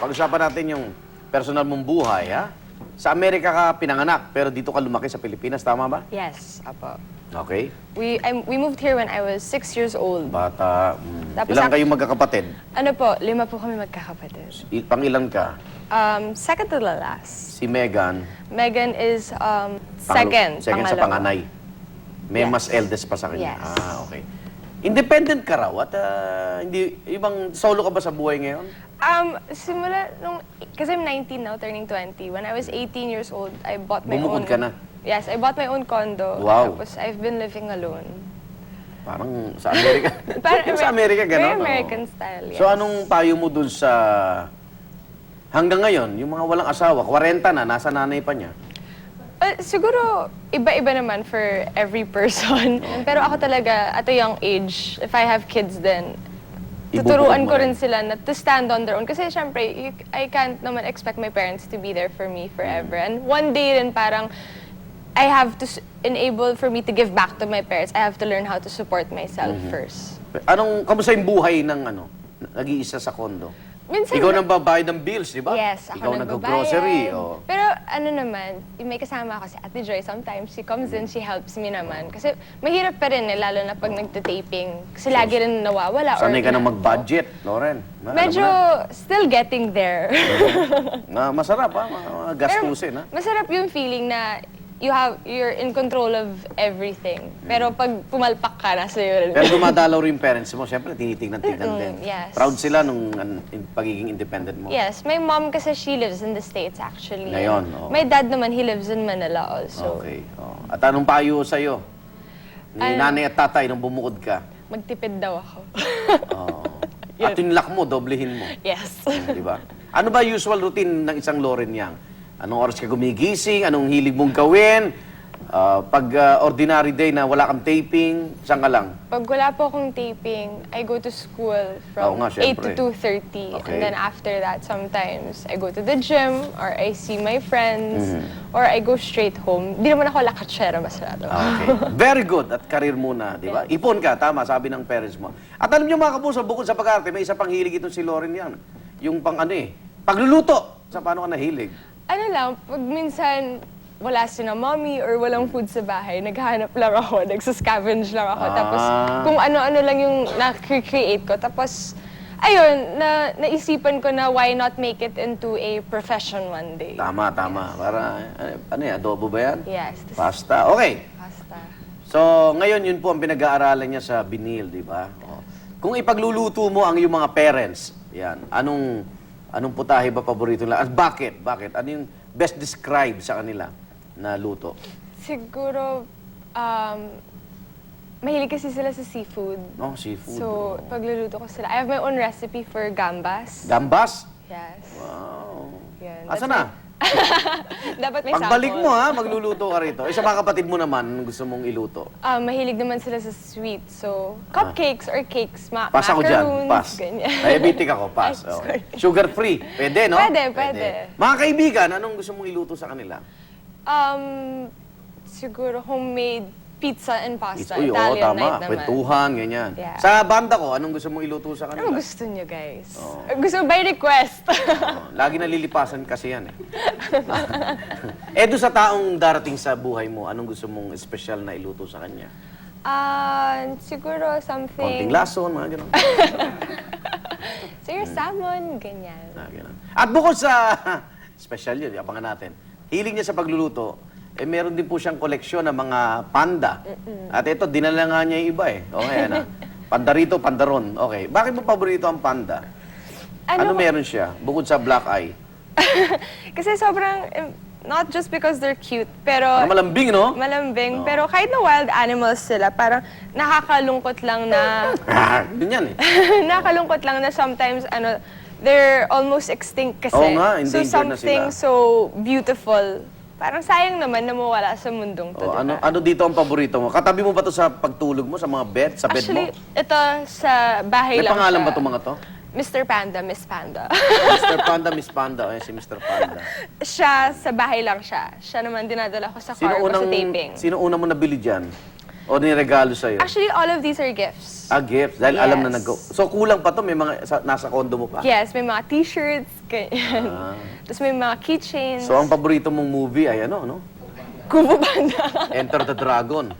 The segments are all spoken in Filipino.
pag-usapan natin yung personal mong buhay, ha? Sa Amerika ka pinanganak, pero dito ka lumaki sa Pilipinas, tama ba? Yes, apo. Okay. We, I, we moved here when I was six years old. Bata. mm. Tapos Ilan kayong magkakapatid? Ano po, lima po kami magkakapatid. I- Pangilan ka? Um, second to the last. Si Megan. Megan is um, pangalo- second, Second sa panganay. May Yes. mas eldest pa sa kanya. Yes. Ah, okay. Independent ka raw at ah, hindi, ibang solo ka ba sa buhay ngayon? Um, simula nung, kasi I'm 19 now, turning 20. When I was 18 years old, I bought my Bumukod own... ka na? Yes, I bought my own condo. Wow. Tapos I've been living alone. Parang sa Amerika. Parang sa Amerika, gano'n. Very oo. American style, yes. So anong payo mo dun sa... Hanggang ngayon, yung mga walang asawa, 40 na, nasa nanay pa niya. Uh, siguro, iba-iba naman for every person. Pero ako talaga, at a young age, if I have kids then, tuturuan ko rin. sila na to stand on their own. Kasi syempre, you, I can't naman expect my parents to be there for me forever. And one day rin parang, I have to s- enable for me to give back to my parents. I have to learn how to support myself Mm-hmm. first. Anong, kamusta yung buhay ng ano, nag-iisa sa kondo? Minsan, Ikaw nang babayad ng bills, di ba? Yes, ako Ikaw nagbabayad. nag-grocery. Oh. Pero ano naman, may kasama ako si Ate Joy, sometimes she comes in, she helps me naman. Kasi mahirap pa rin eh, lalo na pag nagte-taping. Kasi lagi rin nawawala. Sanay ka na ina- mag-budget, Lauren. Na, Medyo na. still getting there. Na, masarap ha, mga, mga gastusin ha. masarap yung feeling na you have you're in control of everything. Pero pag pumalpak ka, nasa iyo rin. Pero dumadalaw rin yung parents mo, siyempre tinitingnan-tingnan din. Yes. Proud sila nung an- in- pagiging independent mo. Yes, my mom kasi she lives in the States actually. Ngayon, oo. My dad naman, he lives in Manila also. Okay. Oh. At anong payo sa'yo? Ni Ano? nanay at tatay nung bumukod ka. Magtipid daw ako. Oh. at luck mo, doblehin mo. yes. Di ba? Ano ba usual routine ng isang Lauren Yang? Anong oras ka gumigising? Anong hilig mong gawin? Ah, pag ah, ordinary day na wala kang taping, saan ka lang? Pag wala po akong taping, I go to school Oo from nga, 8 syempre. to 2.30. Okay. And then after that, sometimes I go to the gym or I see my friends Mm-hmm. or I go straight home. Di naman ako lakatsera masyado. Ah, Okay. Very good. At karir muna, di ba? Ipon ka, tama, sabi ng parents mo. At alam niyo mga kapuso, bukod sa pag-arte, may isa pang hilig itong si Lauren yan. Yung pang ano eh, pagluluto. Sa paano ka nahilig? Ano lang, pag minsan wala si na mommy or walang food sa bahay, naghahanap lang ako, nagsascavenge lang ako. Tapos Ah. kung ano-ano lang yung na-create ko. Tapos, ayun, na, naisipan ko na why not make it into a profession one day. Tama, tama. Para, eh, ano yan, adobo ba yan? Yes. this Pasta. Okay. Pasta. So, ngayon yun po ang pinag-aaralan niya sa Binil, di ba? O. Kung ipagluluto mo ang iyong mga parents, yan, anong anong putahe ba paborito nila? At bakit? Bakit? Ano yung best describe sa kanila na luto? Siguro, um, mahilig kasi sila sa seafood. No, seafood. So, pagluluto ko sila. I have my own recipe for gambas. Gambas? Yes. Wow. Yan. Asa na? Dapat may Pagbalik sample. mo ha, magluluto ka rito. Eh, sa mga kapatid mo naman, gusto mong iluto? Ah, mahilig naman sila sa sweet. So, cupcakes or cakes, ma Pass ako dyan. macaroons, Pass. ganyan. Diabetic ako. Pass. Ay, Okay. Sugar free. Pwede, no? Pwede, pwede. Mga kaibigan, anong gusto mong iluto sa kanila? Um, siguro homemade pizza and pasta. Uy, oo, Italian tama. night naman. Kwentuhan, ganyan. Yeah. Sa banda ko, anong gusto mong iluto sa kanila? Ano gusto niyo, guys? Gusto by request. Oh, lagi nalilipasan kasi yan eh. eh, doon sa taong darating sa buhay mo, anong gusto mong espesyal na iluto sa kanya? Ah, siguro something... Konting lason, mga gano'n. Siguro salmon, ganyan. Ah, ganun. At bukod sa, special yun, abangan natin. Hiling niya sa pagluluto, eh meron din po siyang koleksyon ng mga panda. At ito, dinala nga niya yung iba eh. Okay, ano? Panda rito, panda ron. Okay. Bakit mo paborito ang panda? Ano, Ano, meron siya? Bukod sa black eye. Kasi sobrang... eh, Not just because they're cute, pero... Ano malambing, no? Malambing. Pero kahit na wild animals sila, parang nakakalungkot lang na... Ah, yun yan eh. nakakalungkot lang na sometimes, ano, they're almost extinct kasi. Oo nga, so endangered na something sila. so beautiful, parang sayang naman na mawala sa mundong to, Oh, di ano ano dito ang paborito mo? Katabi mo ba to sa pagtulog mo, sa mga bed, sa bed Actually, mo? ito sa bahay May lang pangalan siya. ba itong mga to? Mr. Panda, Miss Panda. Mr. Panda, Miss Panda. Ayan si Mr. Panda. siya, sa bahay lang siya. Siya naman dinadala ko sa car ko sa taping. sino una mo nabili dyan? O niregalo sa'yo? Actually, all of these are gifts. Ah, gifts. Dahil alam na Yes. nag So, kulang pa to. May mga sa, nasa kondo mo pa. Yes, may mga t-shirts, ganyan. Tapos may mga keychains. Ah. So, ang paborito mong movie ay ano, no? Kung Fu Panda. Enter the Dragon.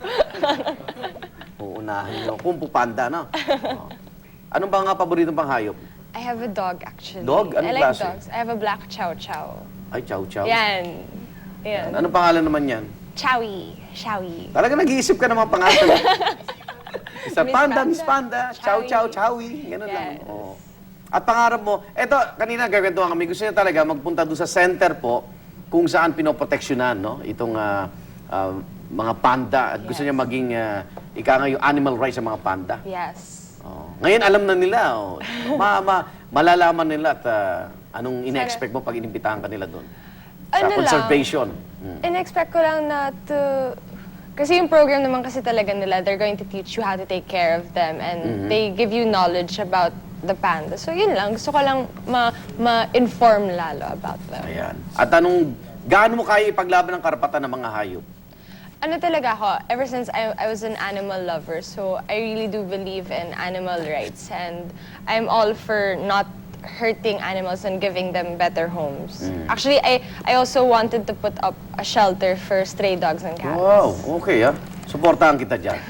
Uunahin nyo. Kung Panda, no? Oh. Anong ba nga paboritong pang hayop? I have a dog, actually. Dog? Anong I like klase? dogs. I have a black chow chow. Ay, chow chow. Yan. Yan. Anong pangalan naman yan? Chowy. Chowy. Talaga nag-iisip ka ng mga pangalan. Mr. Miss Panda, Panda, Miss Panda, Chow. Chow Chowy. Ganun lang. Yes. Oo. At pangarap mo, eto, kanina gagawin kami, gusto niya talaga magpunta doon sa center po kung saan pinoproteksyonan, no? Itong ah, ah, mga panda. At gusto niya maging, uh, ika nga yung animal rights sa mga panda. Yes. Oo. Ngayon, alam na nila. Oh. Ma, ma, malalaman nila at ah, anong ina-expect mo pag inimbitahan ka nila doon. Sa Ano lang? conservation. Mm. In-expect ko lang na to... Kasi yung program naman kasi talaga nila, they're going to teach you how to take care of them and they give you knowledge about the panda. So yun lang, gusto ko lang ma- ma-inform lalo about them. Ayan. At anong, gaano mo kaya ipaglaban ng karapatan ng mga hayop? Ano talaga ako, ever since I, I was an animal lover, so I really do believe in animal rights and I'm all for not hurting animals and giving them better homes. Actually, I, I also wanted to put up a shelter for stray dogs and cats. Wow, okay ah. Suportahan kita dyan.